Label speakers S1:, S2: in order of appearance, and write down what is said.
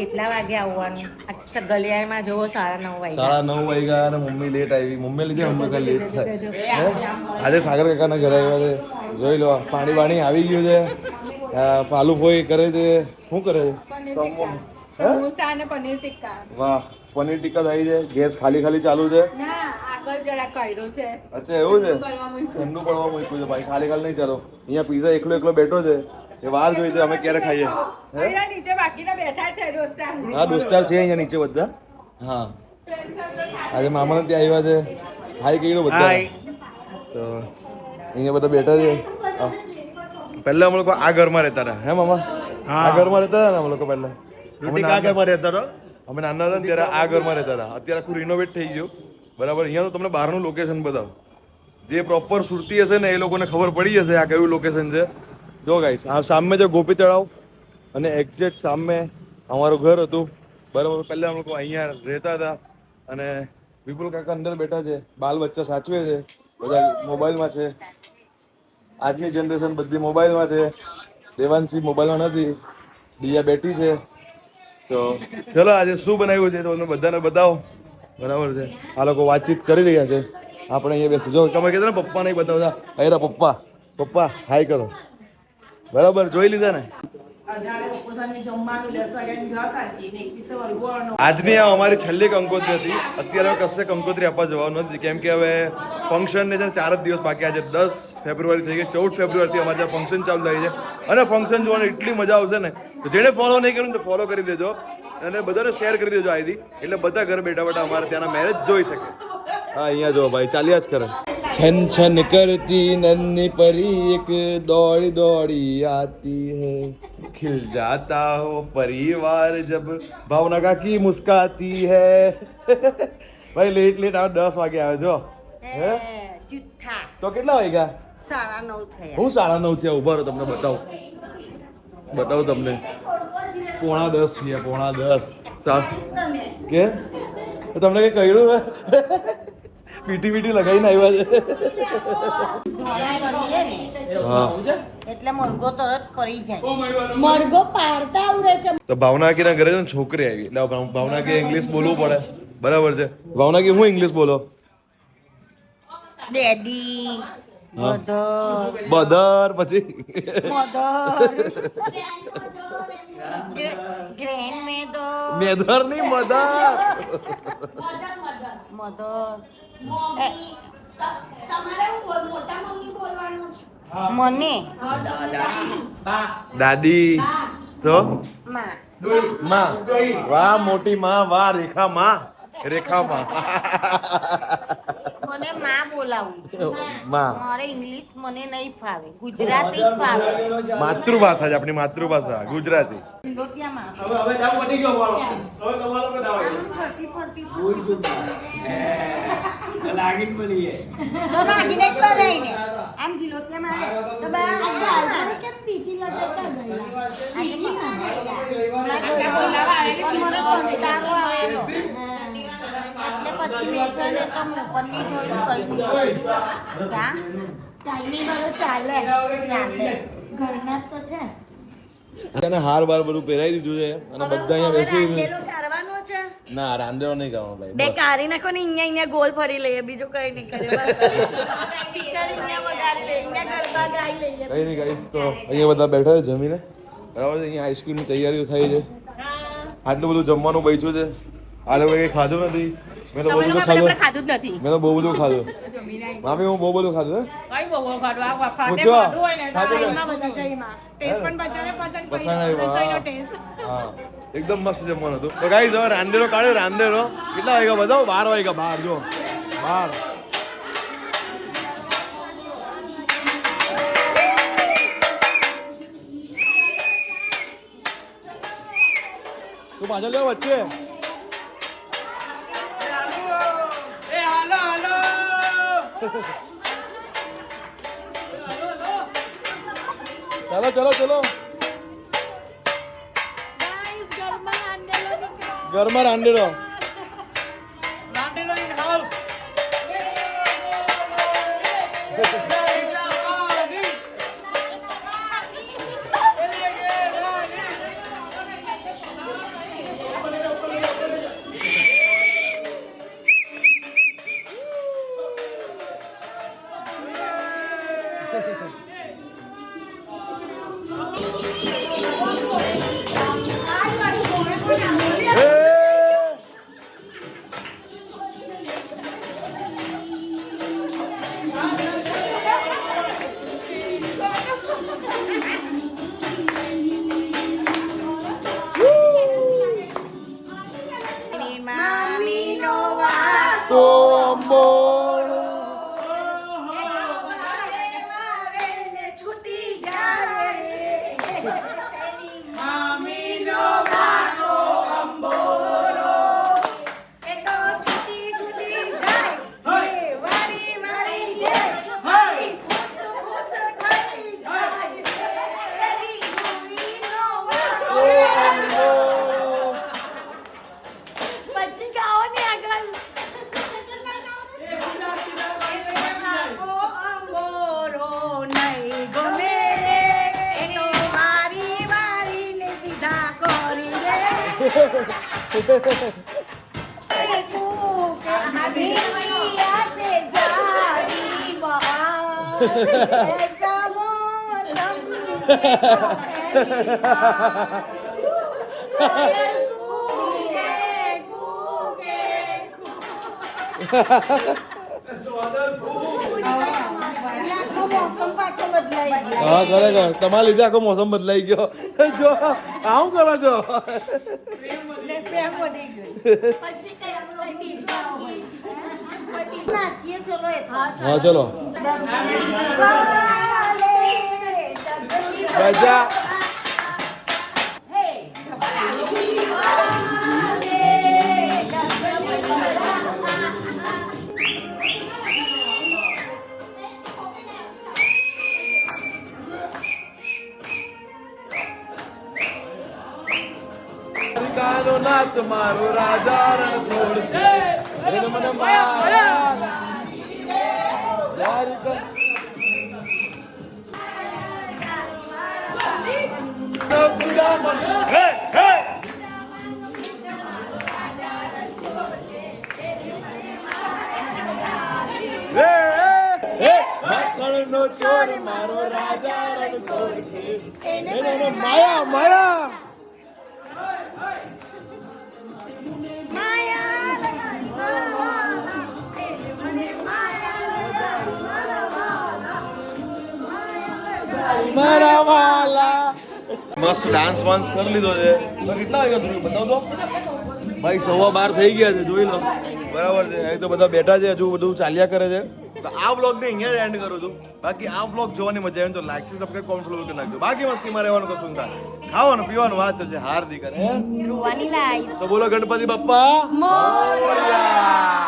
S1: કેટલા વાગે આવવાનું? ગલિયામાં જોવો સાડા નવ વાગ્યા.
S2: સાડા નવ વાગ્યા અને મમ્મી લેટ આવી. મમ્મી લીધે હંમેશા લેટ થાય. આજે સાગર કાકાના ઘરે આવ્યા છે. જોઈ લો પાણી બાણી આવી ગયું છે. પાલુ ફોઈ કરે છે. શું કરે છે?
S3: પનીર ટિક્કા.
S2: વાહ પનીર ટીકા થાય છે ગેસ ખાલી ખાલી ચાલુ છે. અચ્છા એવું છે. ઠંડુ પડવા મૂક્યું છે. ભાઈ ખાલી ખાલી નહીં ચાલો. અહીંયા પીઝા એકલો એકલો બેઠો છે. એ વાર જોઈ તો અમે ક્યારે ખાઈએ? હે?
S3: નીચે બાકીના બેઠા છે દોસ્તાર.
S2: હા દોસ્તાર છે અહીંયા નીચે બધા? હા. આજે મામાને ત્યાં આવ્યા છે. હાઈ કહી બધા. તો અહીંયા બધા બેઠા છે. હા. પહેલા અમે લોકો આ ઘરમાં રહેતા હતા. હે મામા? આ ઘરમાં રહેતા હતા ને અમે લોકો પહેલા? અમે નાના- અમે નાના હતા ને ત્યારે આ ઘરમાં રહેતા હતા. અત્યારે આખું રિનોવેટ થઈ ગયું. બરાબર? અહીંયા તો તમને બહારનું લોકેશન બતાવ. જે પ્રોપર સુરતી હશે ને એ લોકોને ખબર પડી જશે આ કયું લોકેશન છે. જો ગાઈસ આ સામે છે ગોપી તળાવ અને એક્ઝેક્ટ સામે અમારું ઘર હતું. બરાબર, પહેલા અમે લોકો અહીંયા રહેતા હતા અને વિપુલ કાકા અંદર બેઠા છે, બાલ બચ્ચા સાચવે છે, બધા મોબાઈલમાં છે. આજની જનરેશન બધી મોબાઈલમાં છે. દેવાંશી મોબાઈલમાં નથી દિયા બેઠી છે. તો ચલો, આજે શું બનાવ્યું છે તો તમને બધાને બતાવો. બરાબર છે. આ લોકો વાતચીત કરી રહ્યા છે. આપણે અહીંયા બેસી, જો તમે કીધું ને પપ્પાને બતાવતા, અરે પપ્પા પપ્પા હાય કરો. બરાબર, જોઈ લીધા ને? આજની આ અમારી છેલ્લી કંકોત્રી હતી. અત્યારે કશે કંકોત્રી આપવા જવાનું નથી. કેમ કે હવે ફંક્શન ને છે ચાર જ દિવસ બાકી આજે. દસ ફેબ્રુઆરી થઈ ગઈ, ચૌદ ફેબ્રુઆરીથી અમારે ત્યાં ફંક્શન ચાલુ થાય છે. અને ફંક્શન જોવાની એટલી મજા આવશે ને, તો જેને ફોલો નહીં કર્યું તો ફોલો કરી દેજો. અને બધાને શેર કરી દેજો આઈથી એટલે બધા ઘર બેઠા બેઠા અમારે ત્યાંના મેરેજ જોઈ શકે. હા, અહીંયા જો ભાઈ, ચાલ્યા જ કરે. છન છન કરતી નન્ની પરી એક દોડી દોડી આતી હૈ. ખિલ જાતા હો પરિવાર જબ ભાવના કાકી મુસ્કાતી હૈ. ભાઈ લેટ લેટ આવે દસ વાગે આવે જો. હે તો કેટલા વાગ્યા?
S1: સાડા નવ
S2: હું સાડા નવ થયા? ઊભા રહો તમને બતાવું. બતાવું તમને. પોણા દસ થયા પોણા દસ. સાત. કે? તમને કઈ કર્યું પીટી પીટી લગાવીને આવ્યા છે.
S1: એટલે મરઘો તરત પડી જાય.
S3: મરઘો પારતા આવડે છે.
S2: તો ભાવનાકીના ઘરે છે ને છોકરી આવી. એટલે ભાવ- ભાવનાકી ઇંગ્લિશ બોલવું પડે. બરાબર છે. ભાવનાકી હું ઇંગ્લિશ બોલો?
S1: ડેડી.
S2: બદર પછી?
S1: મેધર.
S2: ની મધર
S1: મધર.
S3: તમારે મોટા મમ્મી બોલવાનું છે?
S1: મને?
S2: દાદી. તો?
S1: માં.
S2: માં. વાહ મોટી માં. વાહ રેખા માં. રેખા માં.
S1: મને માં બોલાવું
S2: માં.
S1: મારે ઇંગ્લિશ મને નહીં ફાવે ગુજરાતી જ ફાવે.
S2: માતૃભાષા છે આપણી માતૃભાષા ગુજરાતી.
S1: મને કંટાળો આવેલો એટલે પછી મેં છે ને તો હું જોયું કઈ નહીં ક્યાં
S3: ટાઈમિંગ વાળો ચાલે.
S1: ચાલે
S3: ઘરના તો છે.
S2: તને હાર બાર બધું પહેરાવી દીધું છે અને બધા અહીંયા બેસી
S1: છે.
S2: ના રાંધેલો નહીં કરવાનો ભાઈ
S1: બે કારી નાખો ને અહીંયા અહીંયા ગોલ ફરી લઈએ બીજું કઈ નહીં કરે સ્પીકર અહીંયા વગાડી લઈએ અહીંયા ગરબા ગાઈ લઈએ.
S2: કઈ નહીં કઈ તો અહીંયા બધા બેઠા છે જમીને. બરાબર છે અહીંયા આઈસ્ક્રીમની તૈયારીઓ થઈ છે. આટલું બધું જમવાનું બચ્યું છે. આ લોકો કંઈ ખાધું નથી. મેં તો બહુ બધું ખાધું.
S1: જ નથી.
S2: મેં તો બહુ બધું ખાધું. મામી હું બહુ બધું ખાધું
S3: કઈ બહુ ખાધું? આ
S2: ફાટે
S3: ખાધું હોય ને? એમાં બધા જઈમાં ટેસ્ટ પણ બધાને પસંદ
S2: પસંદ
S3: પડી રસોઈનો ટેસ્ટ.
S2: હા. એકદમ મસ્ત જમવાનું હતું. તો ગાઈઝ હવે રાંદેરો કાઢ્યો રાંદેરો કેટલા વાગ્યા બધા બાર વાગ્યા બાર જો. બાર. તું પાછળ જાવ વચ્ચે. ચાલો ચલો ચલો ઘરમાં રાંધેરો
S1: Ha ha ha ha.
S2: હા ખરેખર. તમારા લીધે આખો મોસમ બદલાઈ ગયો. જો આવું કરો છો. હા ચલો બજા દ્વારિકાનો મારો રાજા રણ છોડ છે એને મને માયા સુદામન હે હે. હે હે. ચોર મારો રાજા રણ છોડ છે. એને મને માયા માયા. મારા વાલા. મસ્ત ડાન્સ વાન્સ કરી લીધો છે. કેટલા વાગ્યા સુધી બતાવો તો ભાઈ સવા બાર થઈ ગયા છે જોઈ લો. બરાબર છે. અહીં તો બધા બેઠા છે હજુ બધું ચાલ્યા કરે છે. તો આ બ્લોગને અહીંયા જ એન્ડ કરું છું. બાકી આ બ્લોગ જોવાની મજા આવે તો લાઈક સબસ્ક્રાઇબ કોમેન્ટ ફોલો કરી નાખજો. બાકી મસ્તીમાં રહેવાનું કશું ના ખાવાનું પીવાનું વાત તો છે હાર્દિક અને તો બોલો ગણપતિ બાપ્પા.
S1: મોરયા.